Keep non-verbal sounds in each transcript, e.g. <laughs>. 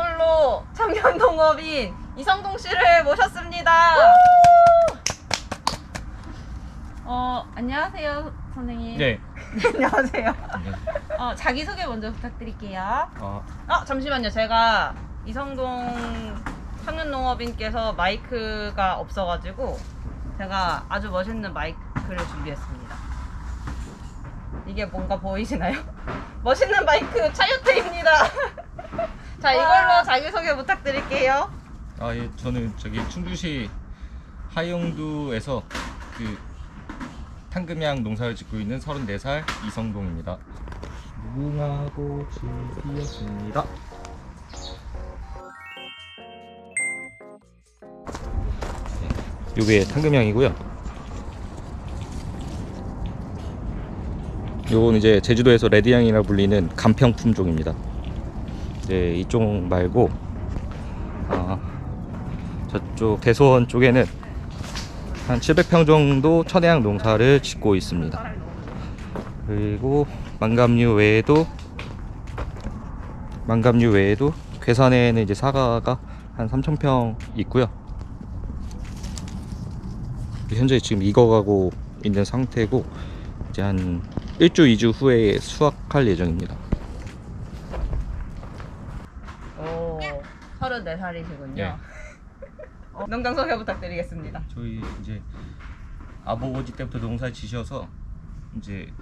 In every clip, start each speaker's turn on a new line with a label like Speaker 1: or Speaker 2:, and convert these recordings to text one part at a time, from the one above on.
Speaker 1: 모태솔로 청년 동업인 이성동 씨를 모셨습니다. 어, 안녕하세요, 선생님.
Speaker 2: 네.
Speaker 1: 안녕하세요. 어, 자기소개 먼저 부탁드릴게요.
Speaker 2: 아,
Speaker 1: 아, 잠시만요. 제가 이성동 청년 농업인께서 마이크가 없어가지고 제가 아주 멋있는 마이크를 준비했습니다. 이게 뭔가 보이시나요? <laughs> 멋있는 마이크 차유태입니다. <laughs> 자, 이걸로 자기소개 부탁드릴게요.
Speaker 2: 아, 예, 저는 저기 충주시 하영두에서 그 탕금양 농사를 짓고 있는 34살 이성동입니다. 무궁화꽃이었습니다. 요게 탕금양이고요. 요건 이제 제주도에서 레드양이라 불리는 간평 품종입니다. 네, 이쪽 말고 아, 저쪽 대소원 쪽에는 한 700평 정도 천혜향 농사를 짓고 있습니다. 그리고 망감류 외에도 망감류 외에도 괴산에는 이제 사과가 한 3,000평 있고요. 현재 지금 익어가고 있는 상태고 이제 한 1주 2주 후에 수확할 예정입니다.
Speaker 1: 오, 34살이시군요.
Speaker 2: 예. <laughs>
Speaker 1: 어, 농장 소개 부탁드리겠습니다.
Speaker 2: 저희 이제 아버지 때부터 농사 지셔서 이제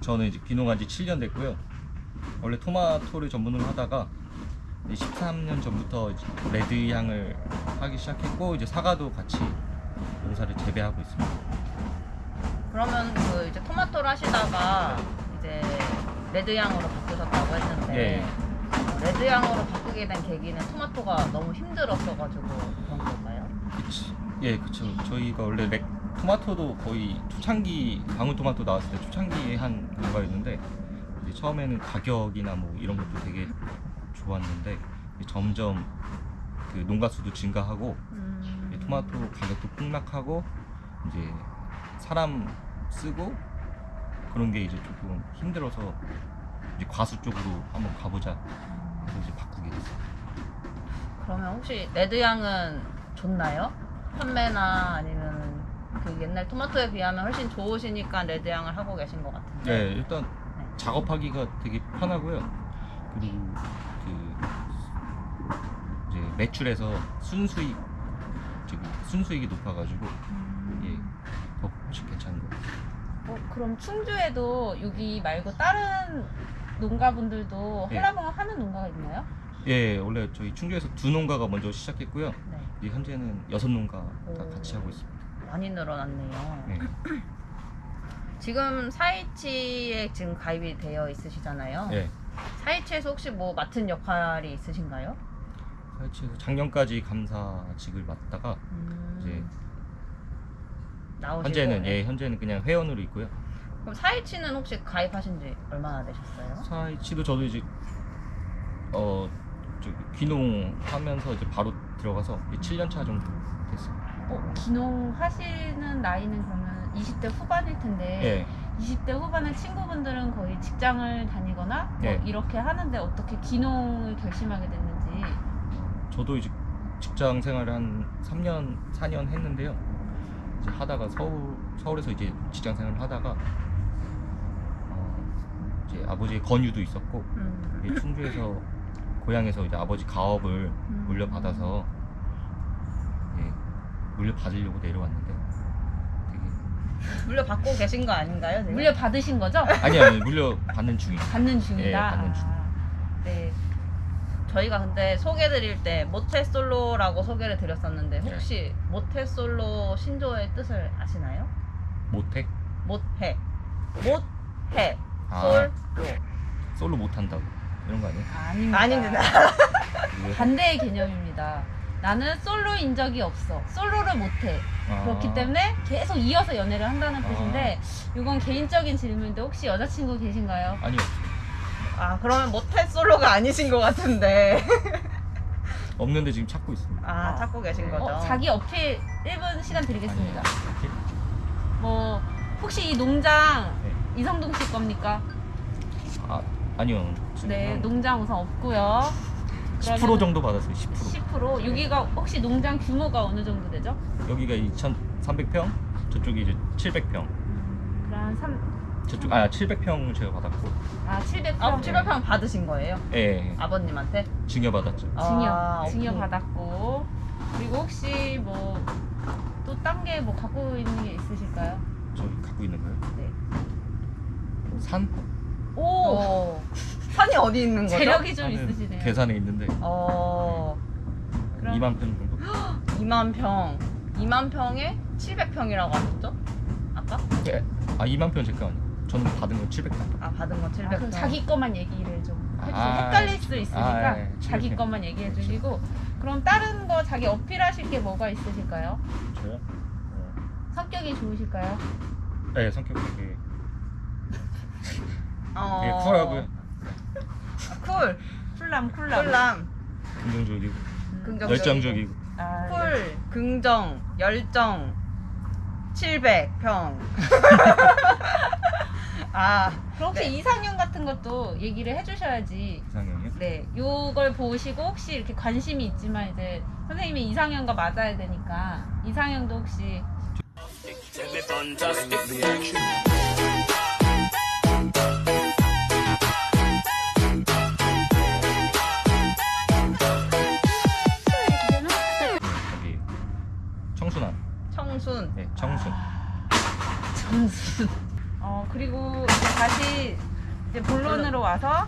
Speaker 2: 저는 이제 귀농한 지 7년 됐고요. 원래 토마토를 전문으로 하다가 이제 13년 전부터 이제 레드 향을 하기 시작했고 이제 사과도 같이 농사를 재배하고 있습니다.
Speaker 1: 그러면 그 이제 토마토를 하시다가 이제 레드향으로 바꾸셨다고 했는데
Speaker 2: 예.
Speaker 1: 어, 레드향으로 바 꾸게 된 계기는 토마토가 너무 힘들었어가지고 그런 걸까요?
Speaker 2: 그치. 예, 그쵸. 저희가 원래 렉 토마토도 거의 초창기 방울 토마토 나왔을 때 초창기에 한 농가였는데 이제 처음에는 가격이나 뭐 이런 것도 되게 좋았는데 점점 그 농가 수도 증가하고
Speaker 1: 음,
Speaker 2: 토마토 가격도 폭락하고 이제 사람 쓰고 그런 게 이제 조금 힘들어서 이제 과수 쪽으로 한번 가보자
Speaker 1: 그러면 혹시 레드향은 좋나요? 판매나 아니면 그 옛날 토마토에 비하면 훨씬 좋으시니까 레드향을 하고 계신 것 같은데
Speaker 2: 네, 일단 작업하기가 되게 편하고요. 그리고 그 이제 매출에서 순수익 저기 순수익이 높아가지고 예, 더 훨씬 괜찮은 것 같아요.
Speaker 1: 어, 그럼 충주에도 여기 말고 다른 농가분들도
Speaker 2: 예.
Speaker 1: 콜라봉을 하는 농가가 있나요?
Speaker 2: 예, 원래 저희 충주에서 두 농가가 먼저 시작했고요.
Speaker 1: 네.
Speaker 2: 이제 현재는 여섯 농가가
Speaker 1: 오.
Speaker 2: 같이 하고 있습니다.
Speaker 1: 많이 늘어났네요.
Speaker 2: 예. <clears throat>
Speaker 1: 지금 사이치에 지금 가입이 되어 있으시잖아요.
Speaker 2: 예.
Speaker 1: 사이치에서 혹시 뭐 맡은 역할이 있으신가요?
Speaker 2: 사이치에서 작년까지 감사직을 맡다가
Speaker 1: 음,
Speaker 2: 이제
Speaker 1: 나오시고
Speaker 2: 현재는
Speaker 1: 네.
Speaker 2: 예, 현재는 그냥 회원으로 있고요.
Speaker 1: 그럼 사이치는 혹시 가입하신 지 얼마나 되셨어요?
Speaker 2: 사이치도 저도 이제 어 귀농하면서 이제 바로 들어가서 7년 차 정도 됐어요.
Speaker 3: 어, 기농 하시는 나이는 그러면 20대 후반일 텐데
Speaker 2: 예.
Speaker 3: 20대 후반의 친구분들은 거의 직장을 다니거나 뭐
Speaker 2: 예.
Speaker 3: 이렇게 하는데 어떻게 기농을 결심하게 됐는지
Speaker 2: 저도 이제 직장 생활을 한 3년, 4년 했는데요. 이제 하다가 서울 서울에서 이제 직장 생활을 하다가 어, 이제 아버지의 권유도 있었고
Speaker 1: 음.
Speaker 2: 이제 충주에서 고향에서 이제 아버지 가업을
Speaker 3: 음.
Speaker 2: 물려받아서 예, 물려받으려고 내려왔는데 되게 <laughs>
Speaker 1: 물려받고 계신 거 아닌가요? 지금?
Speaker 3: 물려 받으신 거죠?
Speaker 2: 아니 아니 물려받는 중이에요.
Speaker 3: 받는 중이다.
Speaker 2: 예, 받는 중.
Speaker 3: 아, 네.
Speaker 1: 저희가 근데 소개드릴 때 모태솔로라고 소개를 드렸었는데 혹시 모태솔로 신조어의 뜻을 아시나요?
Speaker 2: 못해?
Speaker 1: 못해 못해
Speaker 2: 아.
Speaker 1: 솔로
Speaker 2: 솔로 못한다고 이런 거 아니에요?
Speaker 3: 아닙니다.
Speaker 1: 아닙니다.
Speaker 2: 왜?
Speaker 3: 반대의 개념입니다. 나는 솔로인 적이 없어. 솔로를 못해.
Speaker 2: 아.
Speaker 3: 그렇기 때문에 계속 이어서 연애를 한다는
Speaker 2: 아.
Speaker 3: 뜻인데 이건 개인적인 질문인데 혹시 여자친구 계신가요?
Speaker 2: 아니요.
Speaker 1: 아 그러면 모태솔로가 아니신 것 같은데
Speaker 2: 없는데 지금 찾고 있습니다.
Speaker 1: 아 찾고 계신 거죠?
Speaker 3: 어, 자기 어필 1분 시간 드리겠습니다.
Speaker 2: 아니요. 이렇게?
Speaker 3: 뭐 혹시 이 농장
Speaker 2: 네.
Speaker 3: 이성동 씨 겁니까?
Speaker 2: 아, 아니요. 지금
Speaker 3: 네,
Speaker 2: 한
Speaker 3: 농장 우선 없고요.
Speaker 2: 10% 정도 받았어요. 10%.
Speaker 3: 10% 여기가 혹시 농장 규모가 어느 정도 되죠?
Speaker 2: 여기가 2,300평, 저쪽이 이제 700평.
Speaker 3: 그럼 3,
Speaker 2: 저쪽 아 700평 제가 받았고,
Speaker 3: 아 700평
Speaker 1: 아, 700평 받으신 거예요?
Speaker 2: 예,
Speaker 1: 아버님한테?
Speaker 2: 증여 받았죠.
Speaker 3: 증여
Speaker 1: 아,
Speaker 3: 증여
Speaker 1: 오케이.
Speaker 3: 받았고 그리고 혹시 뭐 또 딴 게 뭐 갖고 있는 게 있으실까요?
Speaker 2: 저기 갖고 있는 거요?
Speaker 3: 네.
Speaker 2: 산?
Speaker 3: 오,
Speaker 1: 오. 산이 어디 있는 거죠?
Speaker 3: 재력이 좀 있으시네요.
Speaker 2: 계산에 있는데
Speaker 1: 어,
Speaker 3: 그럼
Speaker 2: 2만 평 정도? <gasps>
Speaker 1: 2만 평. 2만 평에 700평이라고 하셨죠? 아까?
Speaker 2: 예. 아 2만 평 제거 아니에요. 저는 받은 건 700평.
Speaker 1: 아, 받은 건
Speaker 3: 아,
Speaker 1: 700평.
Speaker 3: 그럼 자기 것만 얘기를 좀 해주세요.
Speaker 2: 아,
Speaker 3: 헷갈릴 수 있으니까
Speaker 2: 아, 예,
Speaker 3: 자기
Speaker 2: 재밌게.
Speaker 3: 것만 얘기해 주시고 그럼 다른 거 자기 어필하실 게 뭐가 있으실까요?
Speaker 2: 저요? 어,
Speaker 3: 성격이 좋으실까요?
Speaker 2: 네 성격 되게
Speaker 1: 어.
Speaker 2: 되게 쿨하고요.
Speaker 1: 아, 쿨.
Speaker 3: 쿨남 쿨남.
Speaker 1: 쿨남.
Speaker 2: 긍정적이고
Speaker 3: 음.
Speaker 1: 긍정적이고.
Speaker 2: 열정적이고.
Speaker 3: 아, 네.
Speaker 1: 쿨, 긍정, 열정, 700평. <laughs> 아,
Speaker 3: 그럼 혹시
Speaker 1: 네.
Speaker 3: 이상형 같은 것도 얘기를 해주셔야지.
Speaker 2: 이상형이요?
Speaker 3: 네, 요걸 보시고 혹시 이렇게 관심이 있지만 이제 선생님이 이상형과 맞아야 되니까 이상형도 혹시
Speaker 4: Tell me fantastic reaction.
Speaker 3: 어 그리고 이제 다시 이제 본론으로 와서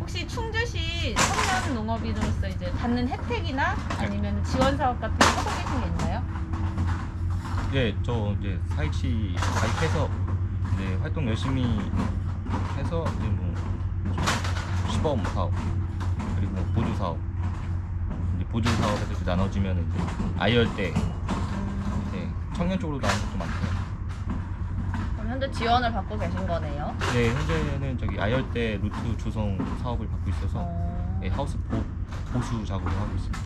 Speaker 3: 혹시 충주시 청년 농업인으로서 이제 받는 혜택이나 아니면 지원 사업 같은 거 하고 계신 게 있나요?
Speaker 2: 예, 저 이제 사이치 가입해서 이제 활동 열심히 해서 이제 뭐 시범 사업 그리고 뭐 보조 사업 이제 보조 사업에서 이제 나눠지면 이제 아이열대 이제 청년 쪽으로 나온 것도 많고요.
Speaker 1: 현재 지원을 받고 계신 거네요.
Speaker 2: 네, 현재는 저기 아이열대 루트 조성 사업을 받고 있어서
Speaker 1: 어,
Speaker 2: 예, 하우스 보, 보수 작업을 하고 있습니다.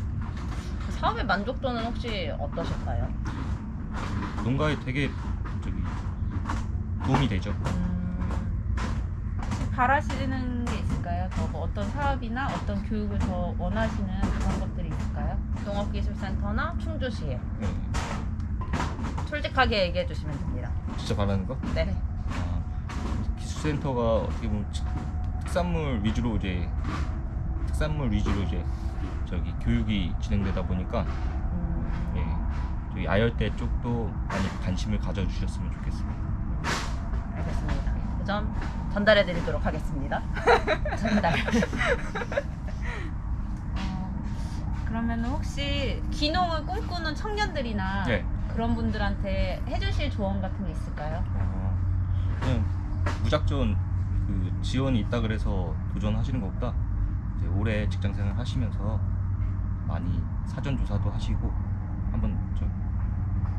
Speaker 1: 그 사업의 만족도는 혹시 어떠실까요?
Speaker 2: 농가에 되게 저기 도움이 되죠.
Speaker 1: 음,
Speaker 3: 혹시 바라시는 게 있을까요? 더뭐 어떤 사업이나 어떤 교육을 더 원하시는 그런 것들이 있을까요?
Speaker 1: 농업기술센터나 충주시에
Speaker 2: 네,
Speaker 1: 솔직하게 얘기해 주시면 됩니다.
Speaker 2: 진짜 바라는 거.
Speaker 1: 네.
Speaker 2: 아, 기술센터가 어떻게 보면 치- 특산물 위주로 이제 특산물 위주로 이제 저기 교육이 진행되다 보니까
Speaker 1: 음,
Speaker 2: 예, 저희 아열대 쪽도 많이 관심을 가져주셨으면 좋겠습니다.
Speaker 1: 알겠습니다. 그 점 전달해 드리도록 하겠습니다. <laughs>
Speaker 3: 전달. <laughs> 어, 그러면 혹시 귀농을 꿈꾸는 청년들이나
Speaker 2: 네.
Speaker 3: 그런 분들한테 해주실 조언 같은 게 있을까요?
Speaker 2: 어, 그냥 무작정 그 지원이 있다 그래서 도전하시는 것보다 이제 오래 직장생활 하시면서 많이 사전 조사도 하시고 한번 저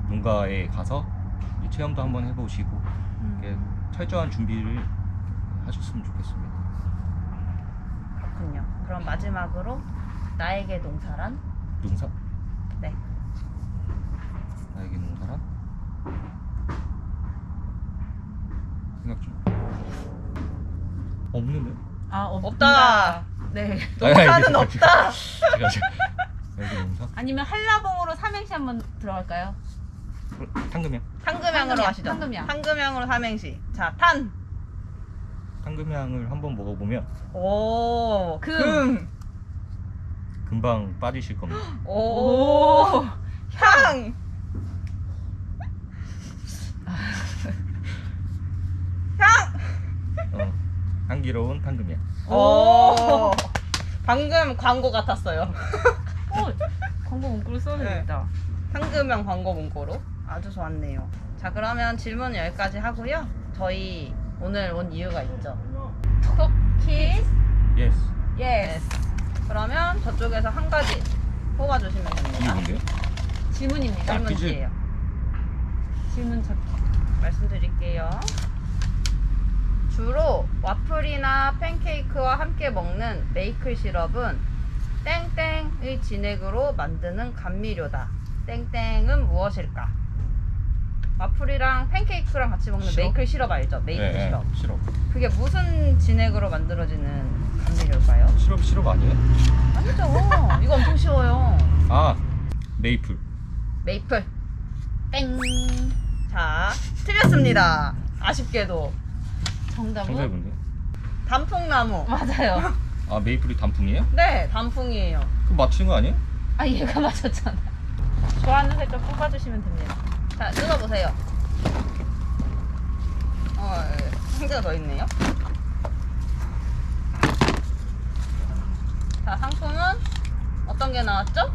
Speaker 2: 농가에 가서 이제 체험도 한번 해보시고 이렇게 철저한 준비를 하셨으면 좋겠습니다.
Speaker 1: 그렇군요. 그럼 마지막으로 나에게 농사란?
Speaker 2: 농사?
Speaker 1: 네.
Speaker 2: 나에게 농사란? 생각 좀. 없는데?
Speaker 3: 아 없,
Speaker 1: 없다.
Speaker 3: 네.
Speaker 1: 농사는
Speaker 2: 아니, 아니,
Speaker 1: 없다.
Speaker 2: 제가 제가 나에게 농사?
Speaker 3: 아니면 한라봉으로 삼행시 한번 들어갈까요?
Speaker 2: 탕금이야.
Speaker 1: 상금향으로
Speaker 3: 상금향,
Speaker 1: 하시죠.
Speaker 3: 상금향.
Speaker 1: 상금향으로 삼행시. 자, 탄.
Speaker 2: 탕금향을 한번 먹어보면
Speaker 1: 오.
Speaker 3: 금.
Speaker 1: 금.
Speaker 2: 금방 빠지실 겁니다.
Speaker 1: 오. 향.
Speaker 2: 어, 향기로운 탕금향.
Speaker 1: 오. 방금 광고 같았어요.
Speaker 3: 오, <laughs> 광고 문구를 써도
Speaker 1: 네.
Speaker 3: 되겠다.
Speaker 1: 상금형 광고 문구로 아주 좋았네요. 자 그러면 질문 여기까지 하고요. 저희 오늘 온 이유가 있죠.
Speaker 3: 키스
Speaker 2: 예스.
Speaker 1: 예스. 그러면 저쪽에서 한 가지 뽑아주시면
Speaker 2: 이게
Speaker 1: 됩니다.
Speaker 2: 뭔데요?
Speaker 3: 질문입니다.
Speaker 2: 아, 퀴즈.
Speaker 1: 질문이에요.
Speaker 3: 질문 첫
Speaker 1: 말씀드릴게요. 주로 와플이나 팬케이크와 함께 먹는 메이클 시럽은 땡땡의 진액으로 만드는 감미료다. 땡땡은 무엇일까? 와플이랑 팬케이크랑 같이 먹는
Speaker 2: 시럽?
Speaker 1: 메이플 시럽 알죠? 메이플
Speaker 2: 네,
Speaker 1: 시럽.
Speaker 2: 네, 시럽.
Speaker 1: 그게 무슨 진액으로 만들어지는 감미료일까요?
Speaker 2: 시럽 시럽 아니에요?
Speaker 1: 아니죠. 이거 엄청 쉬워요.
Speaker 2: 아 메이플.
Speaker 1: 메이플. 땡. 자, 틀렸습니다. 아쉽게도. 정답은
Speaker 2: 정답인데.
Speaker 1: 단풍나무. <laughs>
Speaker 3: 맞아요.
Speaker 2: 아 메이플이 단풍이에요?
Speaker 1: 네, 단풍이에요.
Speaker 2: 그럼 맞춘 거 아니에요?
Speaker 3: 아 얘가 맞췄잖아. 좋아하는 살짝 뽑아주시면 됩니다.
Speaker 1: 자, 뜯어보세요. 어, 예. 상자가 더 있네요. 자, 상품은 어떤 게 나왔죠?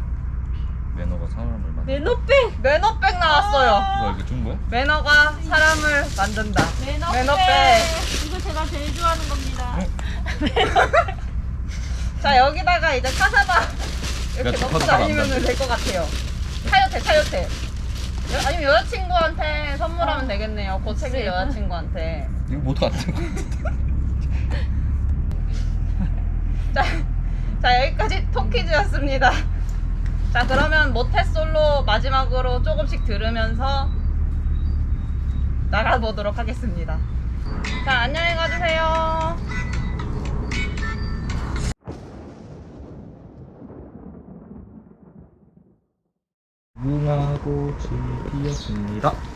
Speaker 2: 매너가 사람을 만든.
Speaker 3: 매너백.
Speaker 1: 매너백 나왔어요.
Speaker 2: 뭐야 이게 준 거야?
Speaker 1: 매너가 사람을 만든다.
Speaker 3: 매너백.
Speaker 1: 매너백.
Speaker 3: 이거 제가 제일 좋아하는 겁니다. <laughs>
Speaker 1: 자, 여기다가 이제 카사바 이렇게
Speaker 2: 야,
Speaker 1: 넣고
Speaker 2: 카사바 안
Speaker 1: 다니면
Speaker 2: 돼.
Speaker 1: 될 것 같아요. 타요테, 타요테. 여- 아니면 여자친구한테 선물하면
Speaker 3: 어.
Speaker 1: 되겠네요.
Speaker 3: 그치.
Speaker 1: 여자친구한테.
Speaker 2: 이거 모두 안 되고.
Speaker 1: 자, 자 여기까지 토키즈였습니다. 자 그러면 모태솔로 마지막으로 조금씩 들으면서 나가보도록 하겠습니다. 자 안녕히 가주세요.
Speaker 2: 무궁화꽃이 피었습니다.